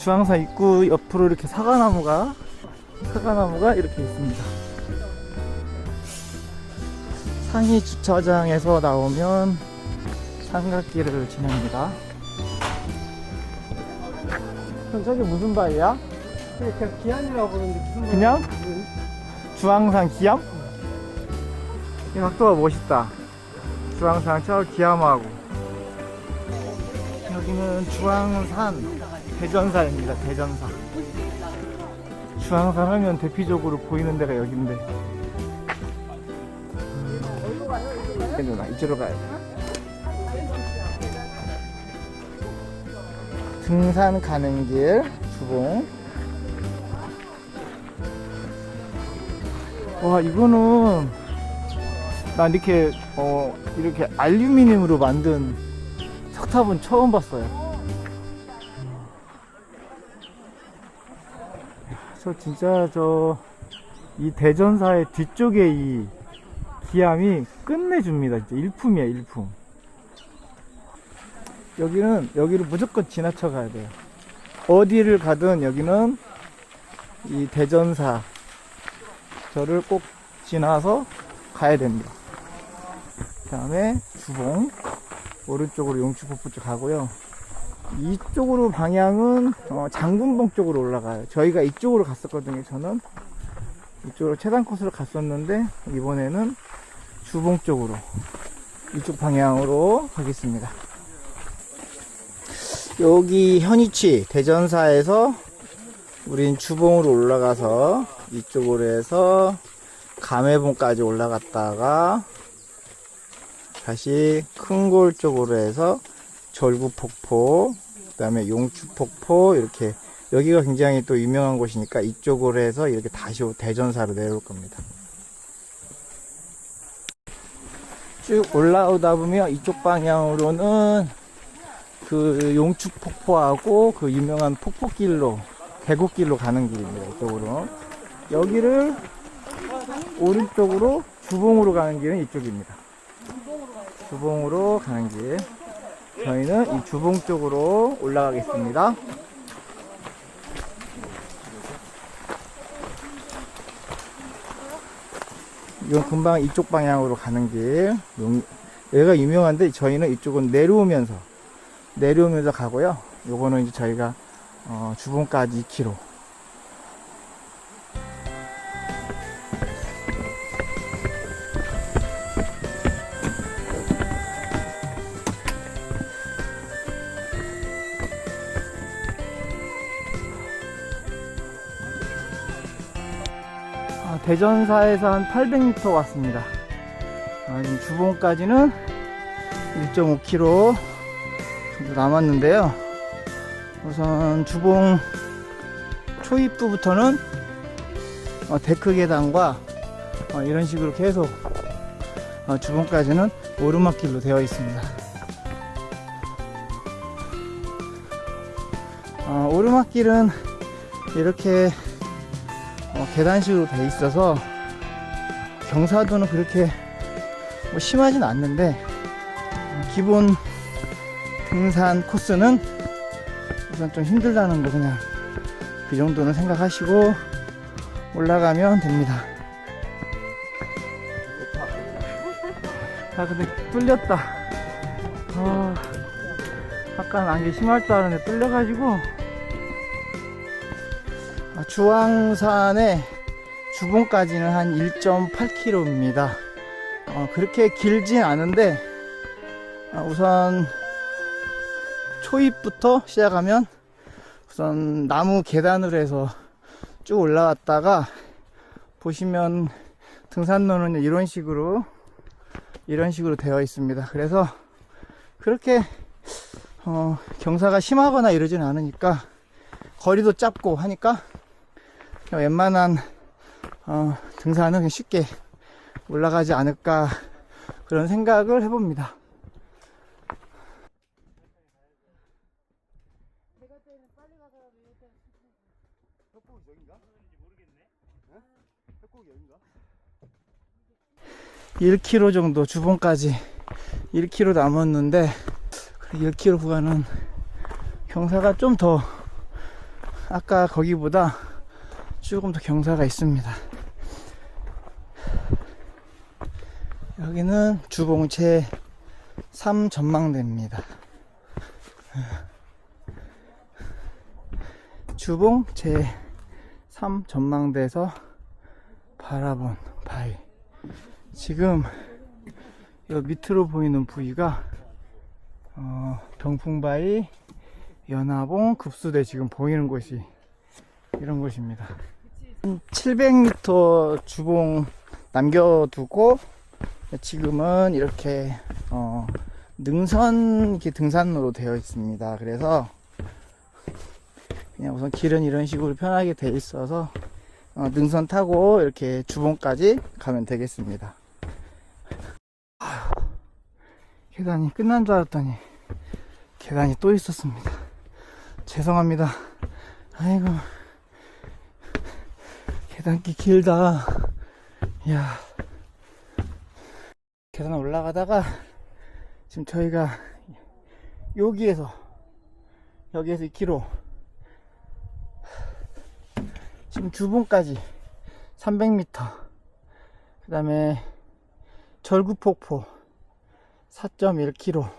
주황산 입구 옆으로 이렇게 사과나무가 사과나무가 이렇게 있습니다. 상위 주차장에서 나오면 삼각길을 지납니다. 그럼 저게 무슨 바위야? 그냥 기한이라고 부르는데 무슨? 그냥? 주황산 기암? 이 각도가 멋있다. 주황산 저 기암하고. 여기는 주황산 대전사입니다. 대전사. 주황산 하면 대표적으로 보이는 데가 여긴데. 음. 누나 이쪽으로 가야 돼. 등산 가는 길 주봉. 와 이거는 나 이렇게 어 이렇게 알루미늄으로 만든 석탑은 처음 봤어요. 저 진짜 저 이 대전사의 뒤쪽에 이 기암이 끝내줍니다. 진짜 일품이야 일품. 여기는 여기를 무조건 지나쳐 가야 돼요. 어디를 가든 여기는 이 대전사 저를 꼭 지나서 가야 됩니다. 그 다음에 주봉 오른쪽으로 용추폭포 쪽 가고요. 이쪽으로 방향은 어, 장군봉 쪽으로 올라가요. 저희가 이쪽으로 갔었거든요. 저는 이쪽으로 최단 코스로 갔었는데 이번에는 주봉 쪽으로 이쪽 방향으로 가겠습니다. 여기 현이치 대전사에서 우린 주봉으로 올라가서 이쪽으로 해서 감해봉까지 올라갔다가 다시 큰 골 쪽으로 해서 절구폭포 그 다음에 용추폭포 이렇게 여기가 굉장히 또 유명한 곳이니까 이쪽으로 해서 이렇게 다시 대전사로 내려올 겁니다 쭉 올라오다 보면 이쪽 방향으로는 그 용추폭포하고 그 유명한 폭포길로 계곡길로 가는 길입니다. 이쪽으로. 여기를 오른쪽으로 주봉으로 가는 길은 이쪽입니다. 주봉으로 가는 길. 저희는 이 주봉 쪽으로 올라가겠습니다. 이건 금방 이쪽 방향으로 가는 길. 용- 여기가 유명한데 저희는 이쪽은 내려오면서 내려오면서 가고요. 요거는 이제 저희가 어, 주봉까지 2km. 대전사에서 한 800m 왔습니다. 아, 주봉까지는 1.5km 정도 남았는데요. 우선 주봉 초입부부터는 어, 데크 계단과 어, 이런 식으로 계속 어, 주봉까지는 오르막길로 되어 있습니다. 어, 오르막길은 이렇게 어, 계단식으로 되어 있어서 경사도는 그렇게 뭐 심하진 않는데 어, 기본 등산 코스는 우선 좀 힘들다는 거 그냥 그 정도는 생각하시고 올라가면 됩니다. 아 근데 뚫렸다. 아, 아까 안개 심할 줄 알았는데 뚫려가지고 아, 주황산의 주봉까지는 한 1.8km입니다. 어, 그렇게 길진 않은데 아, 우선 초입부터 시작하면 우선 나무 계단으로 해서 쭉 올라왔다가 보시면 등산로는 이런 식으로 이런 식으로 되어 있습니다. 그래서 그렇게 어, 경사가 심하거나 이러진 않으니까 거리도 짧고 하니까 웬만한 어, 등산은 그냥 쉽게 올라가지 않을까 그런 생각을 해봅니다. 일 1km 정도 주봉까지 1km 남았는데 1km 구간은 경사가 좀 더 아까 거기보다 조금 더 경사가 있습니다. 여기는 주봉채 3 전망대입니다. 주봉 제3 전망대에서 바라본 바위. 지금 여 밑으로 보이는 부위가 어, 병풍바위, 연화봉, 급수대 지금 보이는 곳이 이런 곳입니다. 700m 주봉 남겨두고 지금은 이렇게 어, 능선 등산로로 되어 있습니다. 그래서 그냥 우선 길은 이런 식으로 편하게 돼 있어서 어, 능선 타고 이렇게 주봉까지 가면 되겠습니다. 계단이 끝난 줄 알았더니 계단이 또 있었습니다. 죄송합니다. 아이고 계단길 길다. 야. 계단 올라가다가 지금 저희가 여기에서 여기에서 2km 지금 주봉까지 300m 그 다음에 절구폭포 4.1km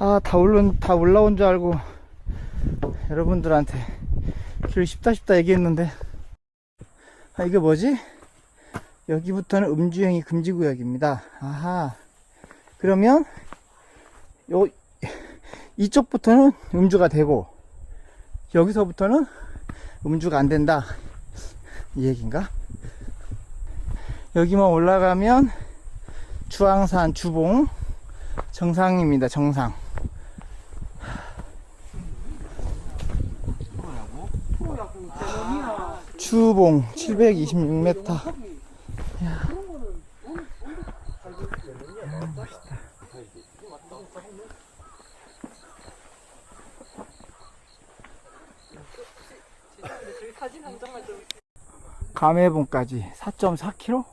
아다 올라 다 올라온 줄 알고 여러분들한테 길 쉽다 쉽다 얘기했는데 아 이게 뭐지? 여기부터는 음주행위 금지 구역입니다. 아하. 그러면 요 이쪽부터는 음주가 되고 여기서부터는 음주가 안 된다. 이 얘기인가? 여기만 올라가면 주황산 주봉 정상입니다. 정상. 주봉 726m. 감해봉까지 4.4km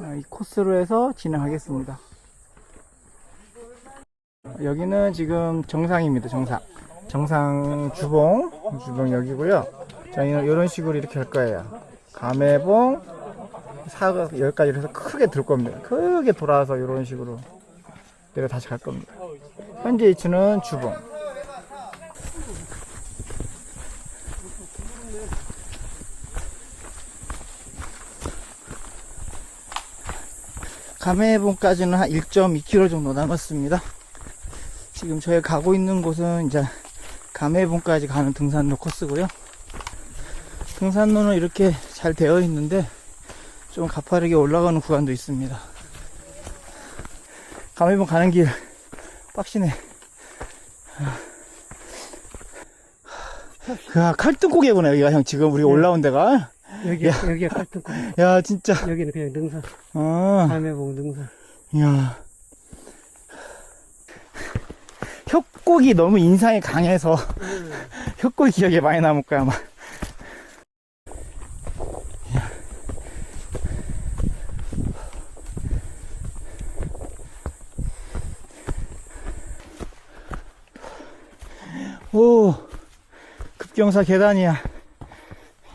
아, 이 코스로 해서 진행하겠습니다. 여기는 지금 정상입니다. 정상. 정상 주봉, 주봉 여기고요. 저희는 이런 식으로 이렇게 할 거예요. 감해봉, 사과 여기까지 해서 크게 들 겁니다. 크게 돌아서 이런 식으로 내려 다시 갈 겁니다. 현재 위치는 주봉. 감해봉까지는 한 1.2km 정도 남았습니다. 지금 저희가 가고 있는 곳은 이제 감해봉까지 가는 등산로 코스고요. 등산로는 이렇게 잘 되어 있는데 좀 가파르게 올라가는 구간도 있습니다. 감해봉 가는 길 빡시네. 야, 칼등고개구나 여기가 형 지금 우리가 올라온 데가. 여기 여기가 깔끔고 야 진짜. 여기는 그냥 능선 어. 감해봉 능선 이야. 협곡이 너무 인상이 강해서 협곡 기억에 많이 남을 거야 아마. 이야. 오, 급 경사 계단이야.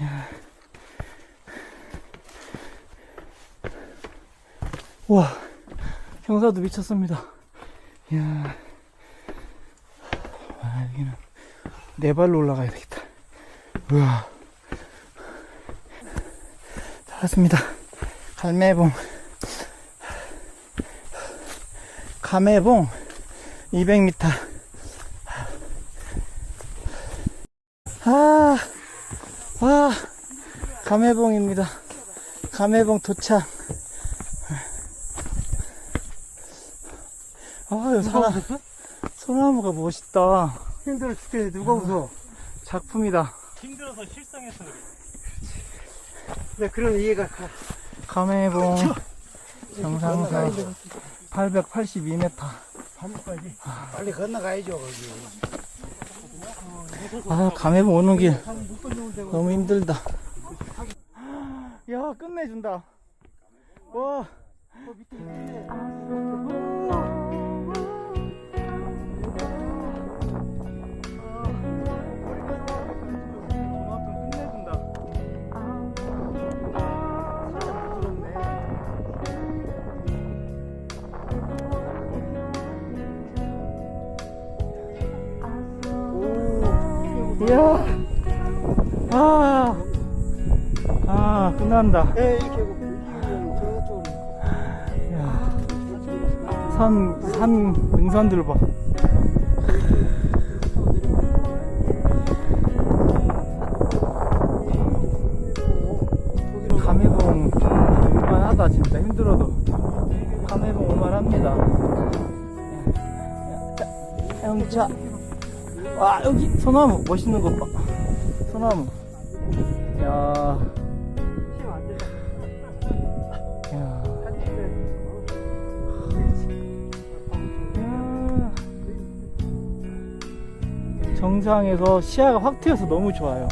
이야. 우와. 경사도 미쳤습니다. 이야. 아, 여기는 네 발로 올라가야 되겠다. 우와. 다 왔습니다. 갈매봉. 감해봉 200m. 아, 와, 감해봉입니다. 감해봉 도착. 아유, 사나, 소나무가 멋있다. 힘들어 죽겠네 누가 웃어 작품이다. 힘들어서 실성해서 그래 네, 그런 이해가 가 감해봉 정상사 882m. 밤까지 빨리 건너가야죠 거기 아, 감해봉 오는 길 너무 힘들다. 야, 끝내준다. 와, 이야, 아, 아, 끝난다. 예, 이 계곡. 여기는 저쪽으로. 이야, 산, 산, 능선들 봐. 감해봉 올만하다 진짜 힘들어도 감해봉 올만합니다 자, 영차 와 여기 소나무 멋있는 것 봐 소나무 야, 정상에서 시야가 확 트여서 너무 좋아요?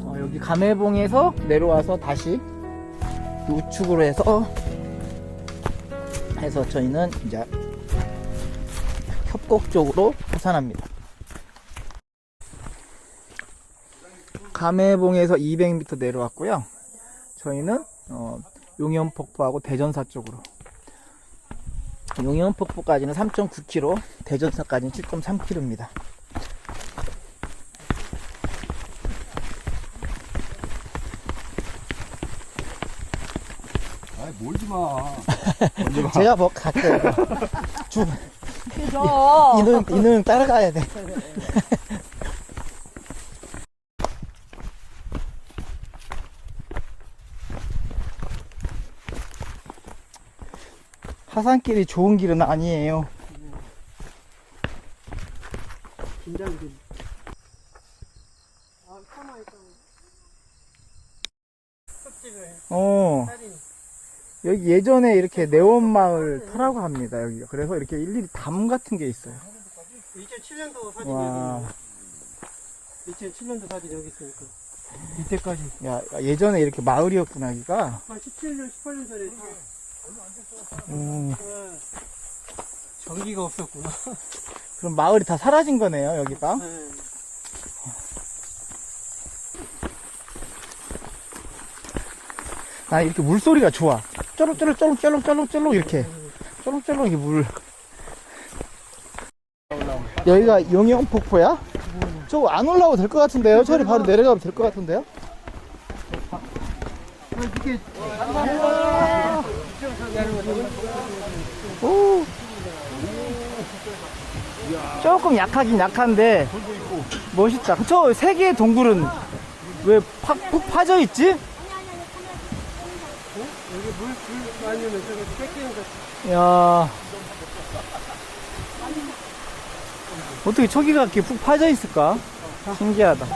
어, 여기 감해봉에서 내려와서 다시 우측으로 해서 해서 저희는 이제 협곡 쪽으로 하산합니다. 감해봉에서 200m 내려왔고요. 저희는 어, 용현폭포하고 대전사 쪽으로 용현폭포까지는 3.9km, 대전사까지는 7.3km입니다. 아이 몰지 마. 먼저 가. 제가 뭐 갈게요. 주, 그죠? 이는 이는 따라가야 돼. 하산길이 좋은 길은 아니에요. 긴장돼. 아, 있다. 섭집을 어, 딸이. 여기 예전에 이렇게 네온마을 터라고 합니다, 여기가. 그래서 이렇게 일일이 담 같은 게 있어요. 2007년도 사진 와, 여기. 2007년도 사진 여기 있으니까. 이때까지. 야, 예전에 이렇게 마을이었구나, 여기가. 한 17년, 18년 전에. 음, 네. 전기가 없었구나. 그럼 마을이 다 사라진 거네요, 여기가. 네. 나 이렇게 물소리가 좋아. 쩌룩쩌룩 쩌룩 쩌룩 쩌룩 이렇게. 쩌룩쩌룩 이게 물. 여기가 용영 폭포야? 저 안 올라와도 될 것 같은데요? 저리 바로 내려가면 될 것 같은데요? 이게 오. 조금 약하긴 약한데 멋있다. 저 세 개의 동굴은 왜 팍, 푹 파져 있지? 야 어떻게 저기가 이렇게 푹 파져 있을까? 신기하다.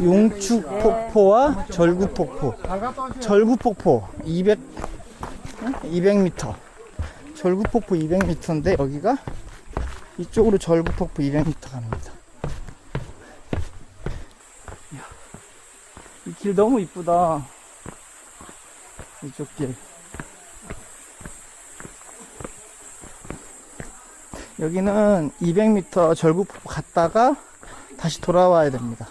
용축 폭포와 절구 폭포. 절구 폭포 200 200m. 절구 폭포 200m인데 여기가 이쪽으로 절구 폭포 200m 갑니다. 이 길 너무 이쁘다. 이쪽 길. 여기는 200m 절구폭포 갔다가 다시 돌아와야 됩니다.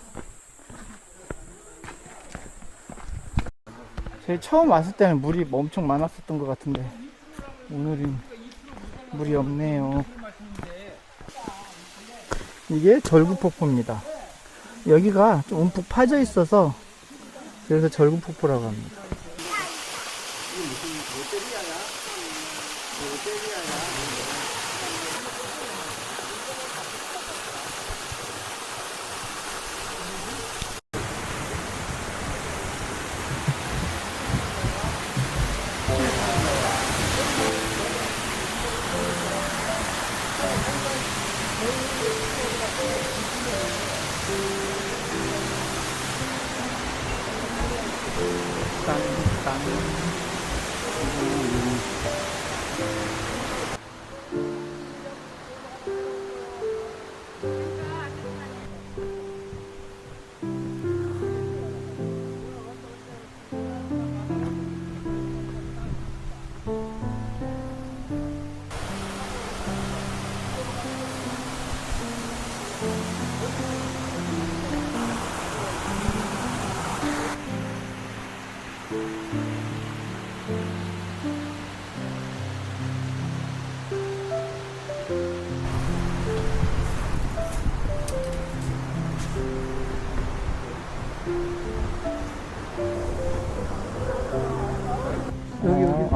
저희 처음 왔을 때는 물이 엄청 많았었던 것 같은데 오늘은 물이 없네요. 이게 절구폭포입니다. 여기가 좀 움푹 파져 있어서 그래서 절구폭포라고 합니다.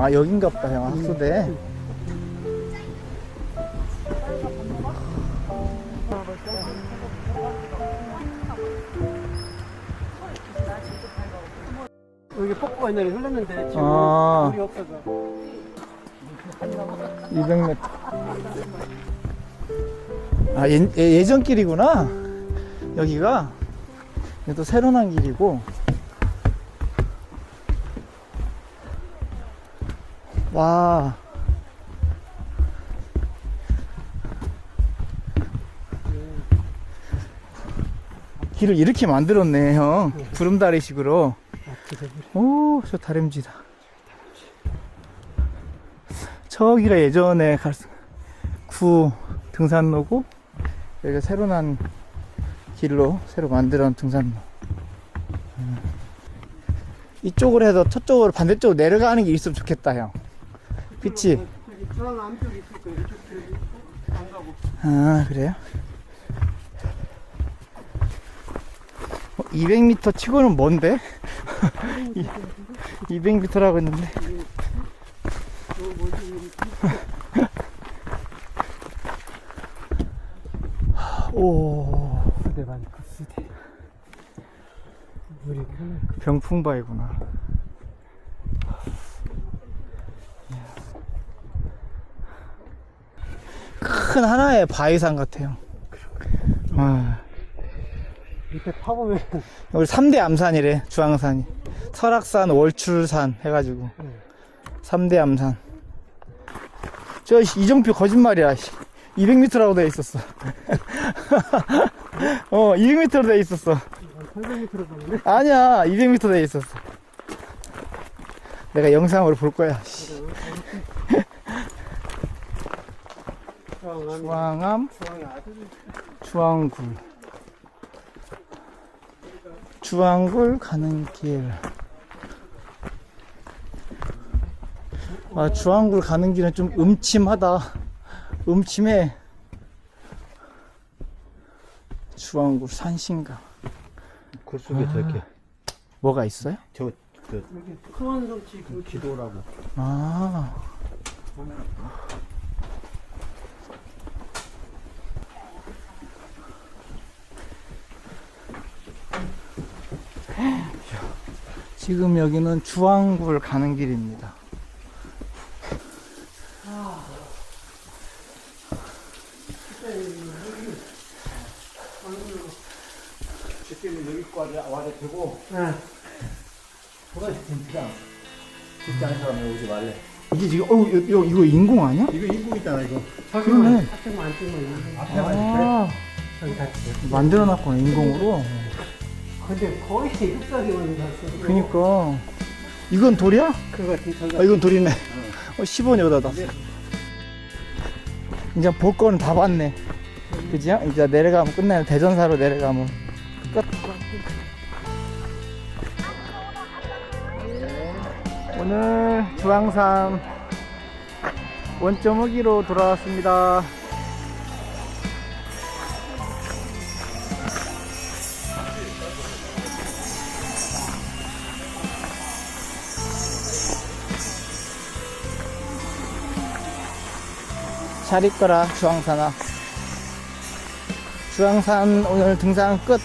아, 여긴가 보다, 형. 학수대. 여기 폭포가 옛날에 흘렀는데 지금 아. 물이 없어서 200m. 아, 예, 예, 예전 길이구나. 여기가. 이게 또 새로 난 길이고. 와. 길을 이렇게 만들었네, 형. 구름다리식으로. 오, 저 다림쥐다. 저기가 예전에 갈 수- 구 등산로고 여기가 새로 난 길로 새로 만들어 놓은 등산로 음. 이쪽으로 해서 저쪽으로 반대쪽으로 내려가는 게 있으면 좋겠다 형 그치? 아 그래요? 200m 치고는 뭔데? 200m라고 했는데 오 수대 반그 수대 물이 흐르는 병풍바위구나. 큰 하나의 바위산 같아요. 아, 밑에 파보면 여기 3대 암산이래, 주황산이. 설악산, 월출산 해가지고. 3대 암산. 저, 씨, 이정표 거짓말이야, 씨. 200m라고 돼 있었어. 어, 200m로 돼 있었어. 800m로 가는데 아니야 200m 돼 있었어 내가 영상으로 볼 거야 씨. 주황암 주황굴. 주황굴 가는 길. 아, 주황굴 가는 길은 좀 음침하다. 음침해. 주황굴 산신가 그 속에 저렇게 뭐가 있어요? 저, 저 여기 크원성치 그 기도라고. 아 지금 여기는 주황굴 가는 길입니다. 그때는 여기까지 와야 되고 네. 그거 진짜 직장 사람 오지 말래 이게 지금 어 이거, 이거 인공 아니야? 이거 인공 있잖아 이거 그러네. 앞에만 안 앞에만 있대 아 저기 다 찍어요. 만들어놨구나 인공으로. 근데 거의 흑사기만 갔어 그니까 이건 돌이야? 그거 같은 아 이건 돌이네. 어 10원 여기다 놨어. 이제 볼 거는 다 봤네. 그지요? 이제 내려가면 끝나요. 대전사로 내려가면 끝. 오늘 주황산 원점 후기로 돌아왔습니다. 잘 있거라 주황산아. 주황산 오늘 등산 끝.